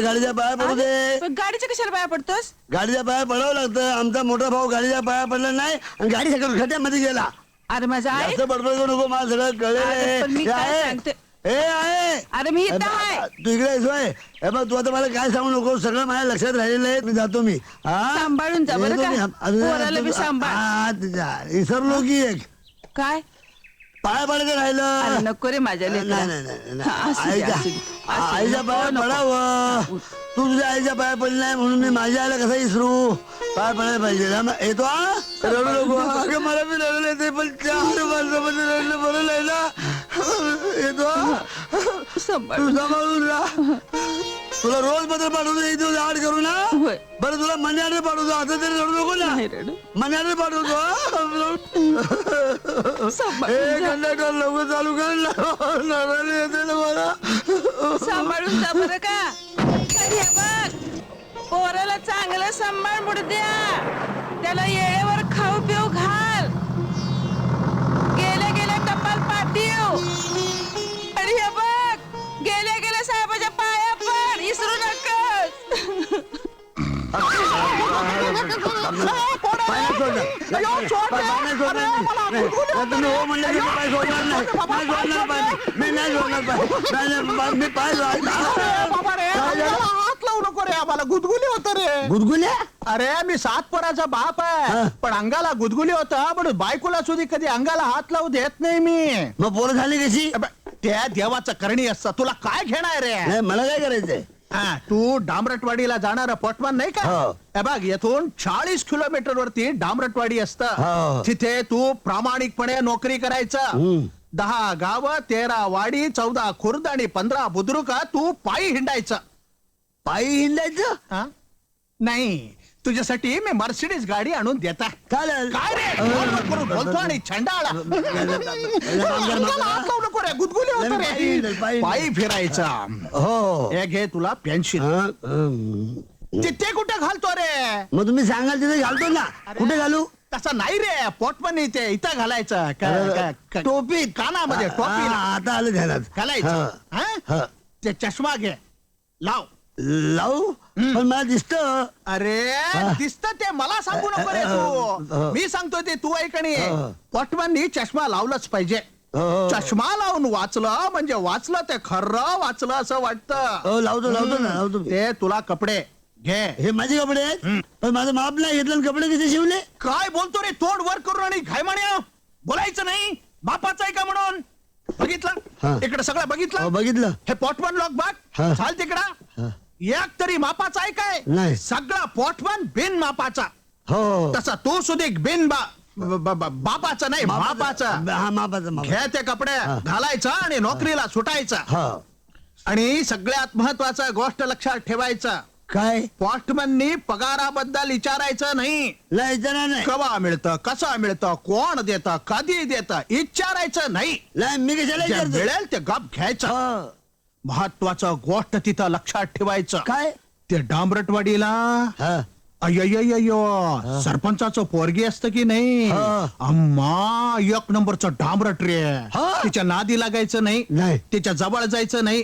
मला गाडीच्या पाया पडू दे पण गाडीच्या कशाला पाया पडतोस गाडीच्या पाया पडावं लागतं आमचा मोठा भाऊ गाडीच्या पाया पडला नाही आणि गाडी सगळं खड्ड्यामध्ये गेला अरे माझा आहे जास्त बडबड करू नको मला सगळं अरे, पण मी कळलं काय सांगते? ए आहे अरे मी इथं आहे तू इकडे आहेस होय? हे बघ तू आता मला काय सांगू नको सगळं माझ्या लक्षात राहिलेलं आहे मी जातो मी हा? सांभाळून जा बरं येतो का? मी. अरे, पोराला बी तू- सांभाळ. हा, तुझ्या. विसरलो की एक काय पाय पडायचं अरे राहिलं नको रे माझ्या नाही लेकरा. नाही, नाही आईच्या पाया. पडावं. तू तुझ्या आईच्या पाया पडली नाही म्हणून मी माझ्या आईला कसा विसरू पाय पडायला पाहिजे. ना. येतो हा? रडू नको अगं मला मी रडलं येते. पण चार माणसामध्ये रडलं बरं नाही ना. येतो हा. तू सांभाळून राहा. तुला रोज पत्र पाठवतो एक दिवस आड करू ना होय. बरं तुला मन्याने पाठवतो आता तरी रडू नको ना नाही रडू. मन्याने पाठवतो हा. सांभाळून ए जा. कंडक्टर लवकर चालू कर ना येते ना मला सांभाळून जा बरं का हे बघ पोराला चांगलं सांभाळ मुड द्या त्याला येळेवर खाऊ पिऊ घाल गेल्या गेल्या टपाल पाठीव तुम्ही हो म्हणलं की मी पाय सोडणार नाही. नाही. सोडणार पाय मी. मी नाही. सोडणार पाय. नाही, नाही, पाय- मी पाय सोडणार. बाबा रे काय झालं? आम्हाला हात लावू नको रे आम्हाला गुदगुली होत रे. गुदगुल्या? अरे मी सात पोराचा बाप. आहे. पण अंगाला गुदगुली होता पण बायकोला सुधी कधी अंगाला हात लावू देत नाही मी. मग पोरं झाली कशी? त्या देवाचं करणी असतं. तुला काय घेणार रे मला काय करायचंय? हा, तू डांबरटवाडीला जाणार पोटमान नाही का हो. हे बघ येथून चाळीस किलोमीटर वरती डांबरटवाडी हो. असतं तिथे तू प्रामाणिकपणे नोकरी करायचं हम्म. दहा गाव तेरा वाडी चौदा खुर्द आणि पंधरा बुद्रुक तू पायी हिंडायचं पायी हिंडायचं हा? नाही तुझ्यासाठी मी मर्सिडीज गाडी आणून देता चालेल काय रे फोनवर करून बोलतो आणि अंगाला हात लावू नको रे गुदगुली होत नाही, पायी हिंडेल, पायी रे फिरायचा हो हे घे तुला पेन्शिल हा, हं. तिथे कुठे घालतो रे मग तुम्ही सांगाल तिथे घालतो ना कुठे घालू तसं नाही रे पोटपण इथे इथं घालायचं का- का- का- टोपी कानामध्ये टोपीला हा, आता आलं ध्यानात घालायचं हा. हा? हा. ते चष्मा घे लाव लावू? पण मला दिसत. अरे. दिसत ते. मला सांगू नको रे. तू. मी सांगतो ते तू ऐकणी. पोटमननी चष्मा लावलंच पाहिजे. चष्मा लावून वाचलं म्हणजे वाचलं ते खरं वाचलं असं वाटतं. लावतो लावतो ना लावतो मी. ते तुला कपडे. घे. हे माझे कपडे आहेत? पण माझं माप नाही घेतलं आणि कपडे कसे शिवले? काय बोलतो रे? तोंड वर करून आणि घाय म्हणे बोलायचं नाही. बापाचं आहे का म्हणून? हा. बघितलं इकडे सगळं हो, बघितलं. बघितलं हे पोटमन लॉक हा. बघ. चाल तिकडं. हा. एक तरी मापाचा आहे काय? नाही. सगळा पोटमन बिन मापाचा. हो तसा तू सुधिक बिन बा ब- ब- ब- बापाचा नाही मापाचा. हा मापाचा माप घे ते कपडे घालायचा आणि नोकरीला सुटायचा. हा. आणि सगळ्यात महत्त्वाचा गोष्ट लक्षात ठेवायचा. काय? पोस्टमननी पगाराबद्दल विचारायचं नाही. विचारा नाही. कवा मिळतं कसं मिळतं कोण देतं कधी देतं विचारायचं नाही. नाही मी कशाला जे विचारतो? मिळेल ते गप घ्यायचं. हा. महत्वाचं गोष्ट तिथं लक्षात ठेवायचं. काय? ते डांबरटवाडीला. हा. अय्यो सरपंचाचं पोरगी असतं की नाही. अम्मा एक नंबरचं डांबरट रे हा. तिच्या नादी लागायचं नाही नाही. तिच्या जवळ जायचं नाही?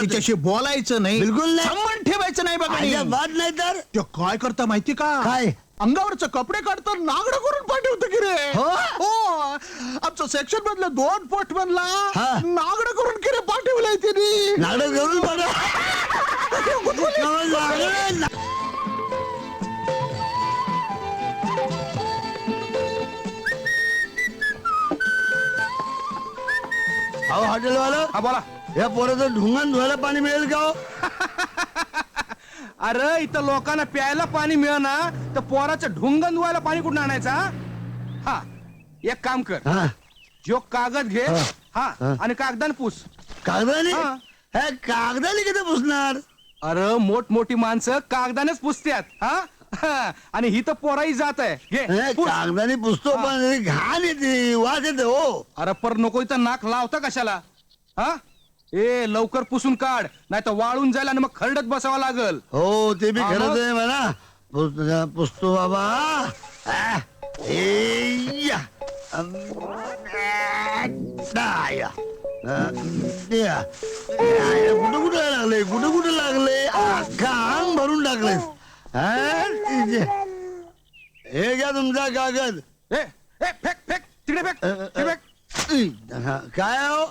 तिच्याशी बोलायचं नाही बिलकुल नाही. संबंध ठेवायचं नाही बघा अजिबात नाही तर ते काय करता माहिती का काय? अंगावरचं कपडे काढतो नागड करून पाठवतो की रे हो? हो आमचं सेक्शन मधलं दोन पोट हा. नागड करून की रे पाठवलंय तिने नाटक करून अहो हॉटेलवाला? हा बोला. या पोराचं ढुंगण धुवायला पाणी मिळेल का हो? अरे इथं लोकांना प्यायला पाणी मिळना तर पोराचं ढुंगण धुवायला पाणी कुठून आणायचा हा एक काम कर. हा. जो कागद घे हा. हा हा. आणि कागदान पुस. कागदाने? हा. हे कागदाने किती पुसणार? अरे मोठमोठी माणसं कागदानेच पुसत्यात हा? हा. आणि ही तर पोराही जात आहे हे, घे पुस. कागदाने पुसतो. पण घाण येते वास येते हो अरे पर नको इथं नाक लावता कशाला हा ए लवकर पुसून काढ नाही तर वाळून जाईल आणि मग खरडत बसावं लागल हो ते बी हा, खरंच? आहे म्हणा पुस- पुसतो बाबा आ, ए, या. अम, आ, दा, या. अ, या. आय, कुठं कुठं लागले कुठं कुठं लागले अख्खा अंग भरून टाकले हे? घ्या तुमचा कागद. ए ए फेक फेक. तिकडे फेक. अ, अ, तिकडे फेक. हा, काय हो?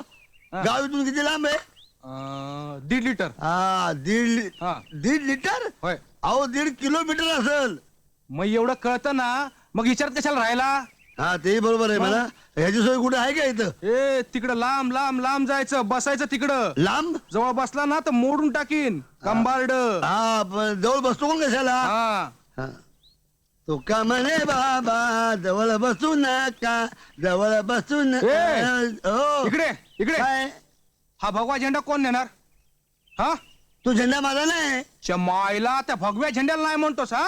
गाव इथून किती लांब आहे? अं, दीड लिटर. हा दीड लि- हा. दीड लिटर? होय. अहो दीड किलोमीटर असेल. मग एवढं कळतं ना मग विचारत कशाला राहायला हा तेही बरोबर आहे मला. ह्याची सोय कुठे आहे का इथं? ए तिकडं लांब लांब लांब जायचं बसायचं तिकडं. लांब? जवळ बसला ना तर मोडून टाकीन कंबार्ड. हा पण जवळ बसतो कोण कशाला? हा. हा. तो का म्हणे बाबा जवळ बसू नका जवळ बसू नका ए, हो. इकडे इकडे. काय? हा भगवा झेंडा कोण नेणार? हा? तू झेंडा माझा नाही. च्या मायला त्या भगव्या झेंड्याला नाही म्हणतोस हा?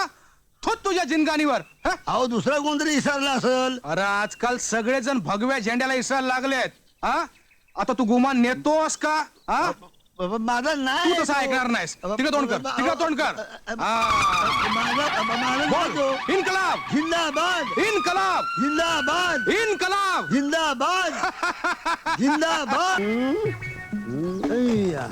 थोत तुझ्या जिनगाणीवर हा? अहो दुसरा कोणतरी विसरला असेल. अरे आजकाल सगळेजण भगव्या झेंड्याला इसरायला लागलेत हा? आता तू गुमान नेतोस का हा? बाबा, माझा तू नाही तसं ऐकणार नाहीस. तिकडे तोंड कर तिकडे तोंड कर. हा. माझा माझा बोल. तो इनकलाब. जिंदाबाद. इनकलाब. जिंदाबाद. इनकलाब. जिंदाबाद. जिंदाबाद. अय्या.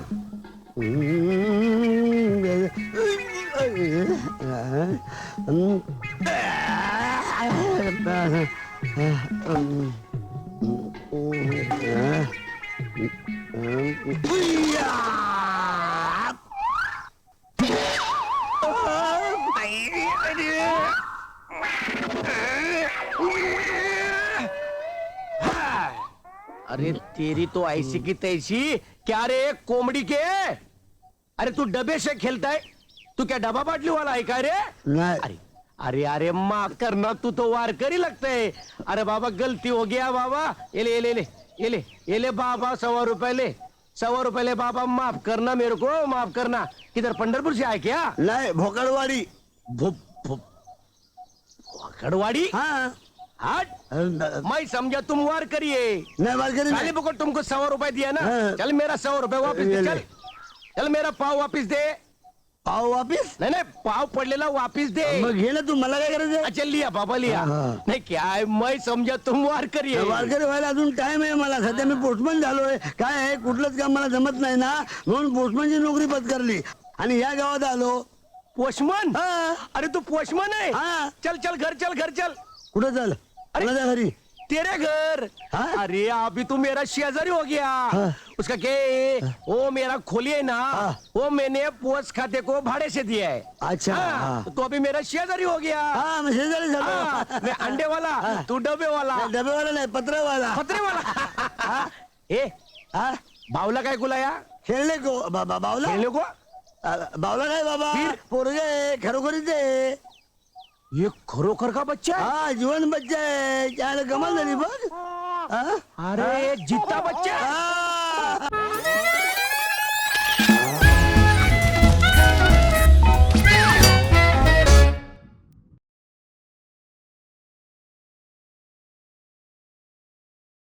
अरे तेरी तो ऐसी की तैसी। क्या रे कोंबडी के? अरे तू डबे से खेलता है? तू क्या डबा बाटली वाला है का रे? नाही. अरे अरे अरे माफ करना तू तो वारकरी लगता है। अरे बाबा गलती हो गया बाबा। ये ले ये ले ये ले ये ले बाबा सवा रुपए ले। सवा रुपए ले बाबा माफ करना मेरे को माफ करना। किधर पंडरपुर से आए क्या? नाही भोकरवाडी भुप भुप खड़वाड़ी हा। हट। नाही मैं समझा तुम वारकरी है। वारकरी खाली नाही. पकड़ तुमको सौ रुपए दिया ना। हाँ। चल मेरा सौ रुपए वापस ये दे ले। चल चल मेरा पाव वापस दे। पाव वापिस? नहीं नहीं पाव पडलेला वापस दे. मग घे ना तू मला काय करायचं अच्छा लिया बाबा लिया. हाँ। नहीं क्या मैं समझा तुम वारकरी वारकरी व्हायला अजून टाइम आहे मला. सध्या मी पोस्टमन झालोय. काय आहे? कुठलंच काम मला जमत नाही ना. म्हणून पोस्टमनची नोकरी पत्करली. आणि या गावात आलो. पोषमन हा. अरे तू पोषमन है हाँ। चल चल घर चल घर चल. कुठं चल? अरे. कोणाच्या घरी? तेरे घर। हाँ? अरे अभी तू मेरा शेजारी हो गया। हाँ। उसका क्या है? वो मेरा खोली है ना। हाँ। वो मैंने पोस्ट खाते को भाड़े से दिया है। अच्छा, हाँ, हाँ। तो अभी मेरा शेजारी हो गया। हा शेजारी हाँ, मैं अंडे वाला तू डबे वाला। डबेवाला नाही पत्रवाला पत्रे वाला। ए हा? भावला काय गुलाया खेळले को बा- बा- बावला? खेळले को? आ, बावला काय बाबा? पोरगे खरोखरीच। आहे ये खरोखर का बच्चा है? जीवन बच्चा आहे त्याला कमाल झाली बघ हा? अरे जित्ता बच्चा हा.